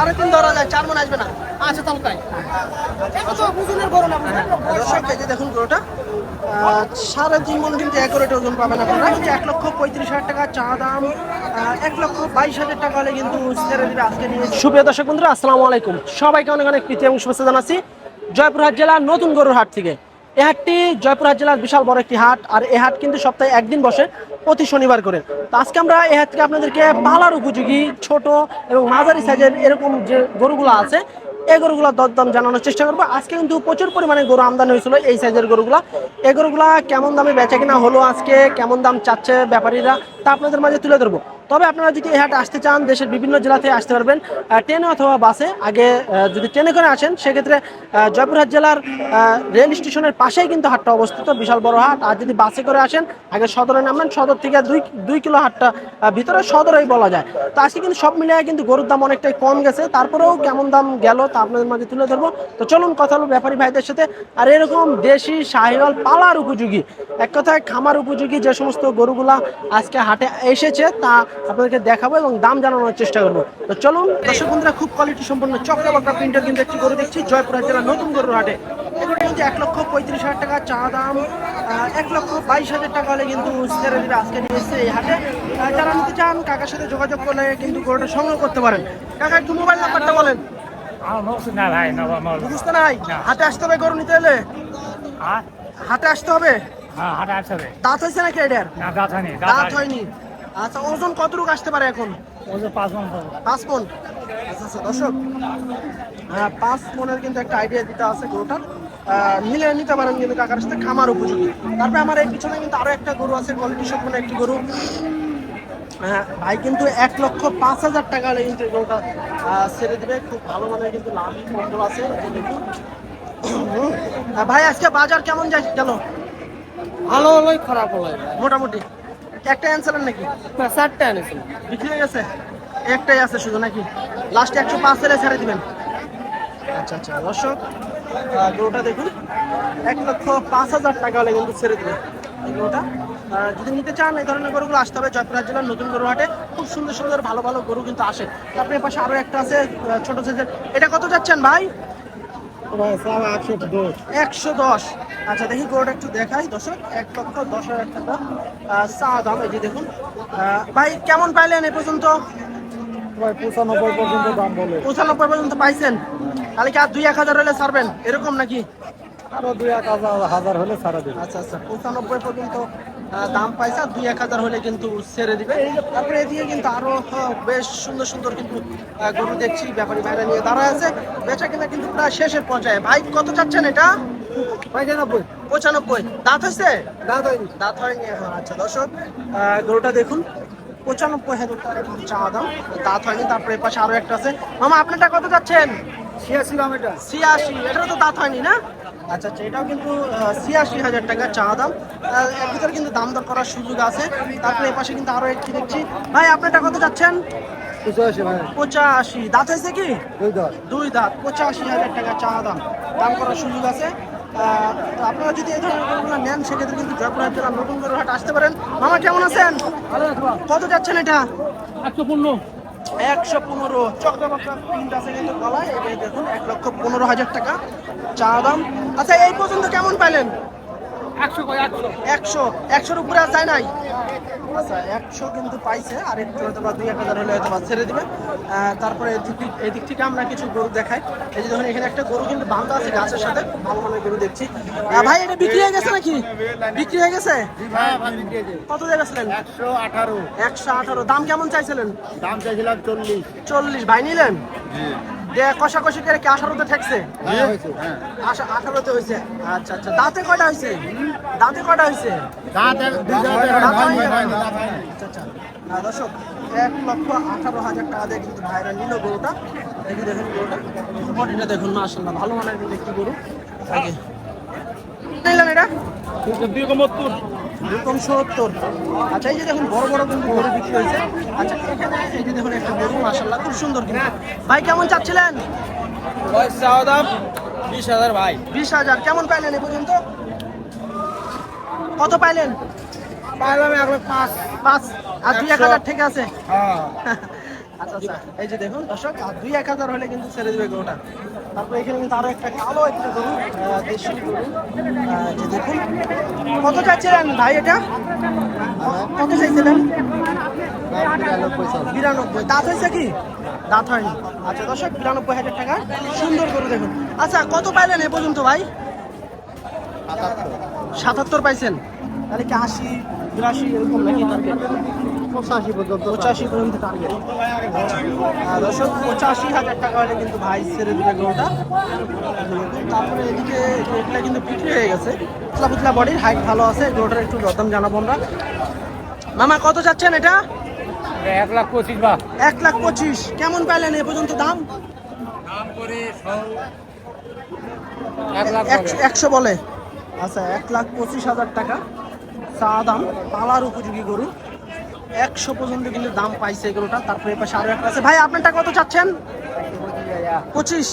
সাড়ে তিন ধরা যায় চার মন আসবে না। আচ্ছা তাহলে তাই। কত ওজনের গরু না বুঝলেন? দর্শক এই যে দেখুন গরুটা। সাড়ে তিন মন কিন্তু একরেট ওজন পাবেন আপনারা। কিন্তু এক লক্ষ পঁয়ত্রিশ হাজার টাকা চা দাম। এক লক্ষ বাইশ হাজার টাকা হলে কিন্তু আজকে নিয়ে। সুপ্রিয় দর্শক বন্ধুরা আসসালামু আলাইকুম। সবাইকে অনেক অনেক প্রীতি এবং শুভেচ্ছা জানাচ্ছি। জয়পুরহাট জেলার নতুন গরুর হাট থেকে। এই হাটটি জয়পুরহাট জেলার বিশাল বড় একটি হাট, আর এ হাট কিন্তু সপ্তাহে একদিন বসে প্রতি শনিবার করে। তো আজকে আমরা এ হাট থেকে আপনাদেরকে পালার উপযোগী, ছোট এবং মাঝারি সাইজের এরকম যে গরুগুলো আছে এই গরুগুলোর দরদাম জানানোর চেষ্টা করব। আজকে কিন্তু প্রচুর পরিমাণে গরু আমদানি হয়েছিল এই সাইজের গরুগুলা। এই গরুগুলা কেমন দামে বেচা কিনা হলো আজকে, কেমন দাম চাচ্ছে ব্যাপারীরা, তা আপনাদের মাঝে তুলে ধরবো। তবে আপনারা যদি এই হাটে আসতে চান, দেশের বিভিন্ন জেলা থেকে আসতে পারবেন। ট্রেনে অথবা বাসে। আগে যদি ট্রেনে করে আসেন, সেক্ষেত্রে জয়পুরহাট জেলার রেল স্টেশনের পাশেই কিন্তু হাটটা অবস্থিত, বিশাল বড় হাট। আর যদি বাসে করে আসেন, আগে সদরে নামবেন। সদর থেকে দুই দুই কিলো হাটটা ভিতরে সদরেই বলা যায়। তো আজকে কিন্তু সব মিলিয়ে কিন্তু গরুর দাম অনেকটাই কম গেছে। তারপরেও কেমন দাম গেল তা আপনাদের মাঝে তুলে ধরবো। তো চলুন কথা হলো ব্যাপারী ভাইদের সাথে। আর এরকম দেশি শাহিওয়াল পালার উপযোগী, এক কথায় খামার উপযোগী যে সমস্ত গরুগুলা আজকে হাটে এসেছে, তা আপনাদেরকে দেখাবো এবং দাম জানানোর চেষ্টা করব। তো চলুন দর্শক বন্ধুরা খুব কোয়ালিটি সম্পন্ন চক্রা বাক্রা প্রিন্টার কিন্তু একটি গরু দেখছি। জয়পুরহাট জেলার নতুন গরুর হাটে। কিন্তু এক লক্ষ পঁয়ত্রিশ হাজার টাকা চা দাম এক লক্ষ বাইশ হাজার টাকা হলে কিন্তু ছেড়ে দিবে আজকে নিয়ে এসছে এই হাটে। যারা নিতে চান কাকার সাথে যোগাযোগ করলে কিন্তু গরুটা সংগ্রহ করতে পারেন। কাকা একটু মোবাইল নাম্বারটা বলেন। আমার না ভাই বুঝতে নাই? হাটে আসতে হবে গরু নিতে এলে? হ্যাঁ? হাটে আসতে হবে? হ্যাঁ দাঁত হয়েছে নাকি এটার? না দাঁত হয়নি দাঁত হয়নি। আচ্ছা ওজন কতটুকু আসতে পারে এখন? যে পাঁচ মন পাঁচ মন? আচ্ছা আচ্ছা দর্শক হ্যাঁ পাঁচ মনের কিন্তু একটা আইডিয়া দিতে আছে গরুটার মিলে নিতে পারেন কিন্তু কাকার সাথে খামার উপযোগী। তারপরে আমার এই পিছনে কিন্তু আরও একটা গরু আছে কোয়ালিটি একটি গরু। হ্যাঁ, ভাই কিন্তু এক লক্ষ পাঁচ হাজার টাকা হলে কিন্তু গরুটা ছেড়ে দিবে। খুব ভালো মানের কিন্তু লাভ আছে। এই যে দেখুন। হুম। আহ, ভাই আজকে বাজার কেমন যায় গেল ভালো হলোই খারাপ হলোই মোটামুটি। একটা অ্যান্সার নাকি? না চারটে আনেছি বিক্রি হয়ে গেছে? একটাই আছে শুধু নাকি? লাস্টে একশো পাঁচ সেলে ছেড়ে দিবেন। আচ্ছা আচ্ছা দর্শক গরুটা দেখুন। এক লক্ষ পাঁচ হাজার টাকা হলে কিন্তু ছেড়ে দিবেন এই গরুটা। যদি নিতে চান এই ধরনের গরুগুলো আসতে হবে জয়পুরহাট জেলার নতুন গরু হাটে খুব সুন্দর সুন্দর ভালো ভালো গরু কিন্তু আসে। তারপরে পাশে আরও একটা আছে ছোট সাইজের। এটা কত যাচ্ছেন ভাই? একশো দশ। আচ্ছা দেখি গরুটা একটু দেখাই। দর্শক এক লক্ষ দশ হাজার টাকা। চা দাম এই যে দেখুন। ভাই কেমন পাইলেন এ পর্যন্ত? প্রায় পঁচানব্বই পর্যন্ত দাম বলে। পঁচানব্বই পর্যন্ত পাইছেন? তাহলে কি আর দুই এক হাজার হলে ছাড়বেন? এরকম নাকি? আরও দুই এক হাজার হলে ছাড়া দেবে। আচ্ছা আচ্ছা পঁচানব্বই পর্যন্ত দাম পাইছে দুই এক হাজার হলে কিন্তু ছেড়ে দিবে। তারপরে এদিকে কিন্তু আরও বেশ সুন্দর সুন্দর কিন্তু গরু দেখছি ব্যাপারী ভাইরা নিয়ে দাঁড়ায় আছে। বেচা কিনা কিন্তু প্রায় শেষের পর্যায়ে। ভাই কত চাচ্ছেন এটা? পঁচানব্বই পঁচানব্বই। দাঁত হয়েছে? দাঁত হয়নি। দাঁত হয়নি এখন আচ্ছা দর্শক আহ, গরুটা দেখুন। পঁচানব্বই হাজার টাকা কিন্তু চা দাম। দাঁত হয়নি তারপরে এর পাশে আরও একটা আছে। মামা আপনারটা কত যাচ্ছেন ছিয়াশি দাম এটা। ছিয়াশি এটারও তো দাঁত হয়নি না? আচ্ছা আচ্ছা এটাও কিন্তু ছিয়াশি হাজার টাকা চা দাম। এর ভিতরে কিন্তু দাম দর করার সুযোগ আছে। তারপরে এই পাশে কিন্তু আরও একটি দেখছি। ভাই আপনারটা কত যাচ্ছেন? পঁচাশি দাঁত হয়েছে কি? দুই দাঁত। পঁচাশি হাজার টাকা চা দাম। দাম করার সুযোগ আছে। তো আপনারা যদি এই ধরনের নেন সেক্ষেত্রে কিন্তু জয়পুরহাট জেলার নতুন গরুর হাট আসতে পারেন। মামা কেমন আছেন? কত যাচ্ছেন এটা? একশো পনেরো। একশো পনেরো। চক্রবাক্রা প্রিন্ট আছে কিন্তু গলায়। এই দেখুন এক লক্ষ পনেরো হাজার টাকা চা দাম। আচ্ছা এই পর্যন্ত কেমন পাইলেন? একশো একশো। একশো একশোর উপরে আর যায় নাই? আচ্ছা একশো কিন্তু পাইছে আর একটু হয়তো বা দুই এক হাজার হলে হয়তো বা ছেড়ে দিবে। তারপরে এদিক থেকে- এদিক থেকে আমরা কিছু গরু দেখাই। এই যে দেখুন এখানে একটা গরু কিন্তু বান্ধা আছে গাছের সাথে। ভালো মানের গরু দেখছি। ভাই এটা বিক্রি হয়ে গেছে নাকি? বিক্রি হয়ে গেছে? কত দিয়ে গেছিলেন? একশো আঠারো। একশো আঠারো। দাম কেমন চাইছিলেন? দাম চাইছিলাম চল্লিশ। চল্লিশ। ভাই নিলেন? দিয়ে কষাকষি করে কি আঠারোতে ঠেকছে? হ্যাঁ হ্যাঁ। আশা আঠারোতে হয়েছে। আচ্ছা আচ্ছা। দাঁতে কয়টা হয়েছে? দাঁতে কয়টা হয়েছে? আচ্ছা আচ্ছা। দর্শক এক লক্ষ আঠারো হাজার টাকা দিয়ে কিন্তু ভাইরা নিল গরুটা। দেখি দেখুন গরুটা। বডিটা দেখুন মাসাল্লাহ ভালো মানের কিন্তু একটি গরু। আগে এটা? দুই সত্তর। আচ্ছা এই যে দেখুন বড় বড় কিন্তু গরু বিক্রি হয়েছে। আচ্ছা এখানে এই যে দেখুন একটা গরু মাসাল্লাহ খুব সুন্দর কিন্তু। ভাই কেমন চাচ্ছিলেন? চাওয়া দাম বিশ হাজার ভাই। বিশ হাজার। কেমন পাইলেন এ পর্যন্ত? কত পাইলেন? পাইলাম এক পাঁচ। পাঁচ। আর দুই এক হাজার ঠিক আছে। হ্যাঁ। আচ্ছা আচ্ছা। এই যে দেখুন, দর্শক, আর দুই এক হাজার হলে কিন্তু ছেড়ে দেবে গরুটা। তারপরে এখানে কিন্তু আরও একটা কালো একটা গরু দেশি গরু। দেখুন, কত চাইছিলেন ভাই এটা? কত চাইছিলেন? বিরানব্বই। দাঁত হয়েছে কি? দাঁত হয়নি। আচ্ছা দর্শক, বিরানব্বই হাজার টাকা। সুন্দর গরু দেখুন। আচ্ছা কত পাইলেন এ পর্যন্ত ভাই? সাতাত্তর। পাইছেন। তাহলে কি আশি, বিরাশি এরকম নাকি পঁচাশি পর্যন্ত পঁচাশি পর্যন্ত টার্গেট দর্শক পঁচাশি হাজার টাকা হলে কিন্তু ভাই ছেড়ে দিবে গরুটা। তারপরে এদিকে এগুলা কিন্তু বিক্রি হয়ে গেছে। পাতলা পুতলা বডির হাইট ভালো আছে গরুটার একটু দরদাম জানাব আমরা। মামা কত যাচ্ছেন এটা? এক লাখ পঁচিশ বা এক লাখ পঁচিশ। কেমন পাইলেন এ পর্যন্ত দাম? এক লাখ একশো একশো বলে। আচ্ছা এক লাখ পঁচিশ হাজার টাকা চা দাম পালার উপযোগী গরু। একশো পর্যন্ত কিন্তু দাম পাইছে এগুলোটা তারপরে এপাশে আরও একটা আছে। ভাই আপনারটা কত চাচ্ছেন? পঁচিশ।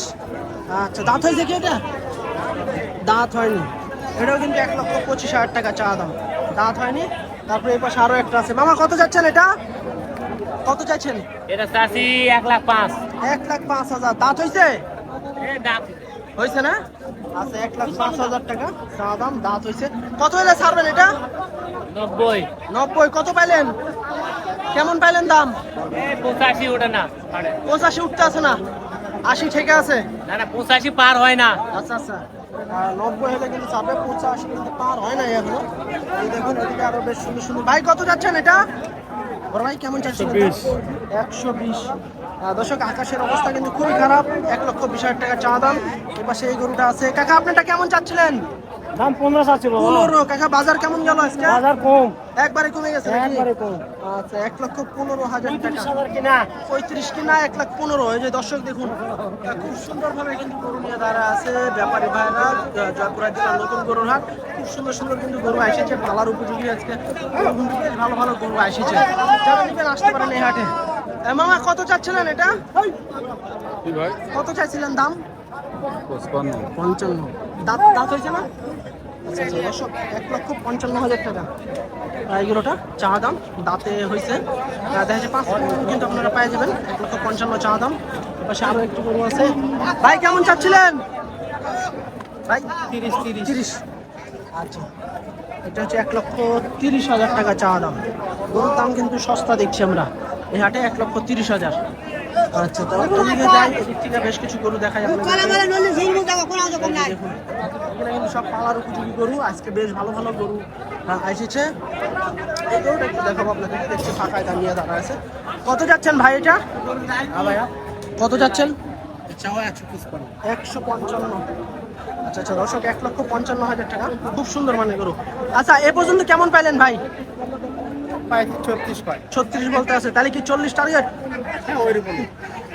আচ্ছা দাঁত হয়েছে কি এটা? দাঁত হয়নি। এটাও কিন্তু এক লক্ষ পঁচিশ হাজার টাকা চা দাম। দাঁত হয়নি তারপরে এই পাশে আরও একটা আছে। মামা কত চাচ্ছেন এটা? কত চাইছেন? এটা চাষি এক লাখ পাঁচ। এক লাখ পাঁচ হাজার। দাঁত হয়েছে? দাম হয়েছে না? আচ্ছা এক লাখ পাঁচ হাজার টাকা। চা দাম দাঁত হয়েছে কত হলে ছাড়বেন এটা? নব্বই। নব্বই কত পাইলেন? কেমন পাইলেন দাম? পঁচাশি ওটা না পঁচাশি উঠতে আছে না? আশি থেকে আছে? না না পঁচাশি পার হয় না। আচ্ছা আচ্ছা। আর নব্বই হলে কিন্তু চাপে পঁচাশি কিন্তু পার হয় না এখনও। এই দেখুন এদিকে আরও বেশ সুন্দর সুন্দর ভাই কত যাচ্ছেন এটা? বড় ভাই কেমন চাচ্ছেন একশো বিশ। দর্শক আকাশের অবস্থা কিন্তু খুবই খারাপ। এক লক্ষ বিশ হাজার টাকা চা দাম। এপাশে এই গরুটা আছে। কাকা আপনারটা কেমন চাচ্ছিলেন? দাম পনেরো চাচ্ছি পনেরো। কাকা বাজার কেমন গেল আজকে? বাজার কম। একবারে কমে গেছে একবারে কম। আচ্ছা এক লক্ষ পনেরো হাজার টাকা। পঁয়ত্রিশ কিনা? এক লাখ পনেরো। এই যে দর্শক দেখুন খুব সুন্দর ভাবে কিন্তু গরু নিয়ে দাঁড়া আছে। ব্যাপারী ভাইরা জয়পুরা জেলার নতুন গরুর হাট। খুব সুন্দর সুন্দর কিন্তু গরু এসেছে পালার উপযোগী আজকে। ভালো ভালো গরু এসেছে। যারা নিবেন আসতে পারেন এই হাটে। মামা কত চাচ্ছিলেন এটা? কত চাইছিলেন দাম? পঞ্চান্ন। দাঁত দাঁত হয়েছে না? আচ্ছা আচ্ছা দর্শক এক লক্ষ পঞ্চান্ন হাজার টাকা। এগুলোটা চা দাম দাঁতে হয়েছে। দেখা যাচ্ছে পাঁচ কিন্তু আপনারা পেয়ে যাবেন। এক লক্ষ পঞ্চান্ন চা দাম। পাশে আরও একটু গরু আছে। ভাই কেমন চাচ্ছিলেন? ভাই তিরিশ তিরিশ। তিরিশ। আচ্ছা এটা হচ্ছে এক লক্ষ তিরিশ হাজার টাকা চা দাম। গরুর দাম কিন্তু সস্তা দেখছি আমরা। এই হাটে এক লক্ষ তিরিশ হাজার। আচ্ছা তো ওদিকে যাই এদিক থেকে বেশ কিছু গরু দেখা যাবে। দেখুন এখানে কিন্তু সব পালার উপযোগী গরু। আজকে বেশ ভালো ভালো গরু এসেছে। এই গরুটা একটু দেখাবো আপনাদের দেখছি ফাঁকায় দাঁড়িয়ে দাঁড়া আছে। কত যাচ্ছেন ভাই এটা? ভাইয়া। কত যাচ্ছেন? একশো পঞ্চান্ন। আচ্ছা আচ্ছা দর্শক এক লক্ষ পঞ্চান্ন হাজার টাকা। খুব সুন্দর মানে গরু। আচ্ছা এ পর্যন্ত কেমন পাইলেন ভাই? ছত্রিশ বলতে আছে তাহলে কি চল্লিশ টার্গেট হ্যাঁ ওইরকম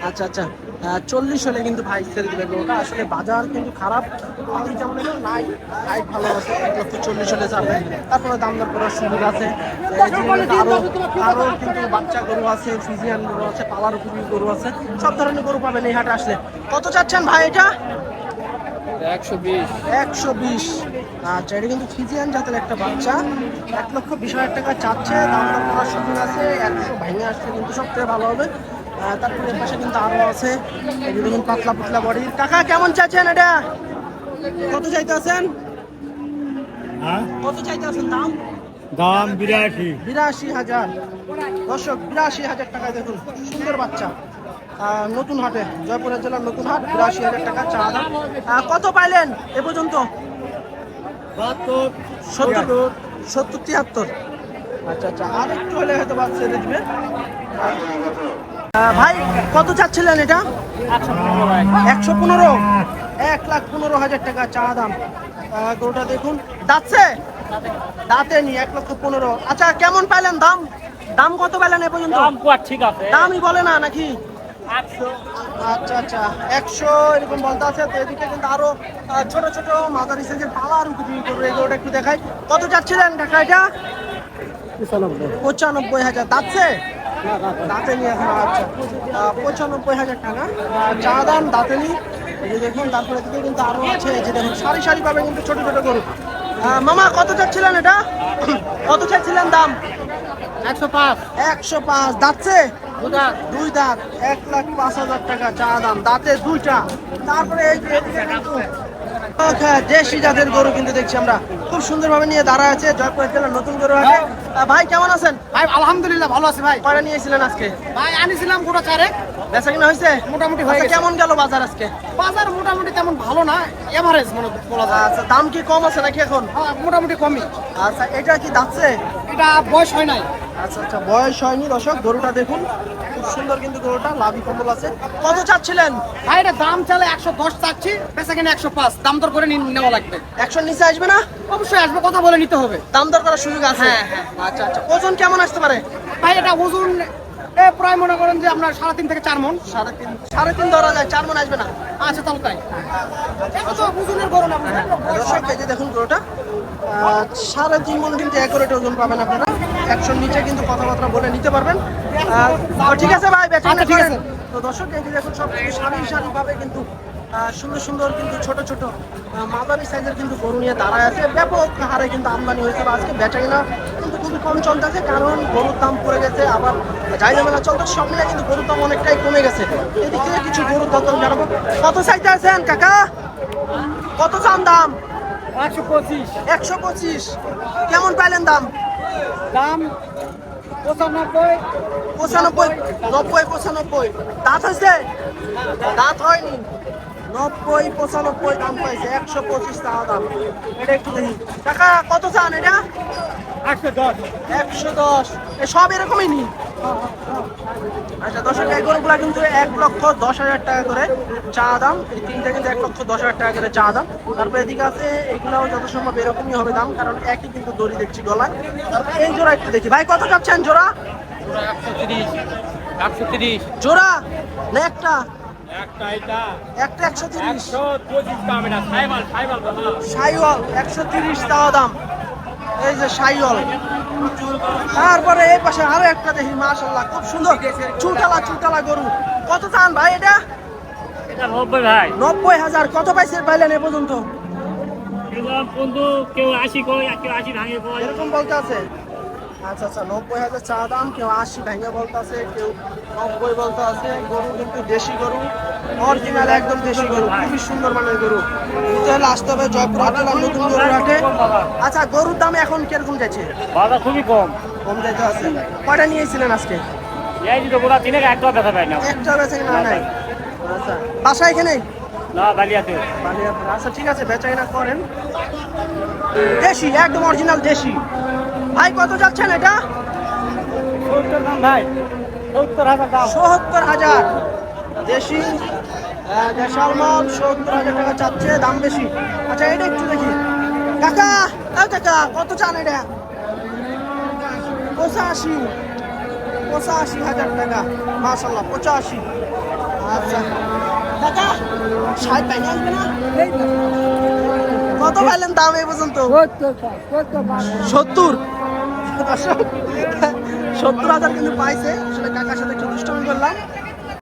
আচ্ছা আচ্ছা। আহ, চল্লিশ হলে কিন্তু ভাই ছেড়ে দিবে আসলে বাজার কিন্তু খারাপ। যেমন নাই হাইট ভালো আছে এক লক্ষ চল্লিশ হলে যাবে। তারপরে দাম দর করার সুবিধা আছে। এই যে কিন্তু আরও আরও কিন্তু বাচ্চা গরু আছে ফিজিয়ান গরু আছে পালার উপযোগী গরু আছে। সব ধরনের গরু পাবেন এই হাটে আসলে। কত চাচ্ছেন ভাই এটা? একশো বিশ। একশো বিশ। আচ্ছা এটা কিন্তু ফিজিয়ান জাতের একটা বাচ্চা। এক লক্ষ বিশ হাজার টাকা চাচ্ছে দাম দর করার সুযোগ আছে একশো ভেঙে আসলে কিন্তু সবথেকে ভালো হবে। তারপরে এর পাশে কিন্তু আরও আছে এই যে পাতলা পাতলা বডি কাকা কেমন চাচ্ছেন এটা? কত চাইতে আছেন? কত চাইতে আছেন দাম? দাম বিরাশি। বিরাশি হাজার। দর্শক বিরাশি হাজার টাকায় দেখুন সুন্দর বাচ্চা। নতুন হাটে জয়পুরের জেলার নতুন হাট বিরাশি হাজার টাকা চা দাম কত পাইলেন এ পর্যন্ত? সত্তর। সত্তর তিয়াত্তর। আচ্ছা আচ্ছা আর একটু হলে হয়তো বাদ ছেড়ে দিবে। ভাই কত চাচ্ছিলেন এটা? একশো পনেরো। এক লাখ পনেরো হাজার টাকা চা দাম। গরুটা দেখুন। দাঁতছে? দাঁতে নি এক লক্ষ পনেরো। আচ্ছা কেমন পাইলেন দাম? দাম কত পাইলেন এ পর্যন্ত? দাম ঠিক আছে। দামই বলে না নাকি? আচ্ছা আচ্ছা। একশো এরকম বলতে আছে। তো এদিকে কিন্তু আরও ছোট ছোট মাঝারি সাইজের পালার উপযোগী করবে। এগুলোটা একটু দেখাই। কত চাচ্ছিলেন টাকা এটা? পঁচানব্বই। হাজার। দাঁতছে? দাঁতে নিয়ে এখন আচ্ছা। পঁচানব্বই হাজার টাকা। চা দাম দাঁতে নি দেখুন তারপরে এদিকে কিন্তু আরও আছে। যে দেখুন সারি সারি পাবে কিন্তু ছোট ছোট গরু। মামা কত চাচ্ছিলেন এটা? কত চাচ্ছিলেন দাম? একশো পাঁচ। একশো পাঁচ। দাঁতছে? দুই দাঁত এক লাখ পাঁচ হাজার টাকা চা দাম দাঁতে দুইটা। তারপরে দেশি জাতের গরু কিন্তু দেখছি আমরা। খুব সুন্দরভাবে নিয়ে দাঁড়ায় আছে জয়পুর জেলার নতুন গরু হাটে। ভাই কেমন আছেন? ভাই আলহামদুলিল্লাহ ভালো আছে ভাই। কয়টা নিয়েছিলেন আজকে? ভাই আনিছিলাম পুরো চারেক বেচা কিনা হয়েছে? মোটামুটি হয়ে আচ্ছা, কেমন গেল বাজার আজকে? বাজার মোটামুটি তেমন ভালো না এভারেজ মনে বলা যায়। আচ্ছা দাম কি কম আছে নাকি এখন? হ্যাঁ, মোটামুটি কমই। আচ্ছা এটা কি দাচ্ছে এটা বয়স হয় নাই। আচ্ছা আচ্ছা বয়স হয়নি দর্শক গরুটা দেখুন খুব সুন্দর কিন্তু গরুটা লাভি কম্বল আছে। কত চাচ্ছিলেন? ভাই এটা দাম চালে একশো দশ চাচ্ছি কিনা একশো পাঁচ দাম দর করে নেওয়া লাগবে। নিচে আসবে না? অবশ্যই আসবে কথা বলে নিতে হবে। দাম দর করার সুযোগ আছে? হ্যাঁ, হ্যাঁ। আচ্ছা আচ্ছা ওজন কেমন আসতে পারে? ভাই এটা ওজন প্রায় মনে করেন যে আপনার সাড়ে তিন থেকে চার মন। সাড়ে তিন সাড়ে তিন ধরা যায় চার মন আসবে না? আচ্ছা তাহলে তাই। ওজনের গরু না দেখুন গরুটা সাড়ে তিন মন কিন্তু একরেট ওজন পাবেন আপনারা। একশোর নিচে কিন্তু কথাবার্তা বলে নিতে পারবেন। ঠিক আছে ভাই বেচা আচ্ছা, ঠিক আছে। তো দর্শক এই যে দেখুন সব সারি সারি ভাবে কিন্তু সুন্দর সুন্দর কিন্তু ছোট ছোট মাঝারি সাইজের কিন্তু গরু নিয়ে দাঁড়ায় আছে। ব্যাপক হারে কিন্তু আমদানি হয়েছে বা আজকে বেচা কিনা কিন্তু খুবই কম চলতেছে কারণ গরুর দাম পড়ে গেছে আবার জায়গা মেলা চলতেছে সব মিলে কিন্তু গরুর দাম অনেকটাই কমে গেছে। এদিক থেকে কিছু গরুর দাম জানাব। কত চাইতে আছেন কাকা? কত চান দাম? একশো পঁচিশ। একশো পঁচিশ। কেমন পাইলেন দাম? দাম পঁচানব্বই পঁচানব্বই নব্বই পঁচানব্বই। দাঁত হয়েছে? দাঁত হয়নি। নব্বই পঁচানব্বই দাম পাইছে একশো পঁচিশ টাকা দাম। এটা একটু দেখি। টাকা কত চান এটা? একশো দশ। একশো দশ। এ সব এরকমই নি? আচ্ছা দর্শক এই গরুগুলা কিন্তু এক লক্ষ দশ হাজার টাকা করে চা দাম। এই তিনটা কিন্তু এক লক্ষ দশ হাজার টাকা করে চা দাম। তারপরে এদিকে আছে এগুলাও যত সম্ভব এরকমই হবে দাম কারণ একই কিন্তু দড়ি দেখছি গলায়। তারপরে এই জোড়া একটু দেখি। ভাই কত চাচ্ছেন জোড়া? একশো তিরিশ একশো জোড়া? না একটা? একটা একশো তিরিশ। একশো তিরিশ টাকা দাম। এই যে সাইল তারপরে এই পাশে আরও একটা দেখি মাশাল্লাহ খুব সুন্দর। চুটালা চুটালা গরু। কত চান ভাই এটা? এটা নব্বই ভাই। নব্বই হাজার। কত পাইছে পাইলেন এ পর্যন্ত? কেউ আশি কয় কেউ আশি ভাঙে এরকম বলতে আছে। আচ্ছা আচ্ছা নব্বই হাজার চা দাম কেউ আশি ভেঙে বলতে আছে কেউ নব্বই বলতে আছে গরু কিন্তু দেশি গরু অরিজিনাল একদম দেশি গরু খুবই সুন্দর মানের গরু। বুঝতে হলে আসতে হবে জয়পুর জেলার নতুন গরু হাটে। আচ্ছা গরুর দাম এখন কীরকম যাচ্ছে? বাজার খুবই কম। কম যাইতে আছে। কয়টা নিয়েছিলেন আজকে? এই যে গোড়া তিনে একটা দেখা পাই না। একটা বেচা কিনা নাই? আচ্ছা বাসা এখানেই না বালিয়াতে। আচ্ছা ঠিক আছে বেচা কিনা করেন। দেশি একদম অরিজিনাল দেশি। ভাই কত যাচ্ছেন এটা? ভাই সত্তর হাজার দেশি দেশাল মাল সত্তর হাজার টাকা চাচ্ছে দাম বেশি। আচ্ছা এটা একটু দেখি। কাকা কাকা কত চান এটা? পঁচাশি পঁচাশি হাজার টাকা। মাসাল্লাহ পঁচাশি। আচ্ছা। কাকা ষাট পাইনি আসবে না? কত পাইলেন দাম এই পর্যন্ত? সত্তর? সত্তর হাজার কিন্তু পাইছে। আসলে কাকার সাথে একটু দুষ্টমি করলাম।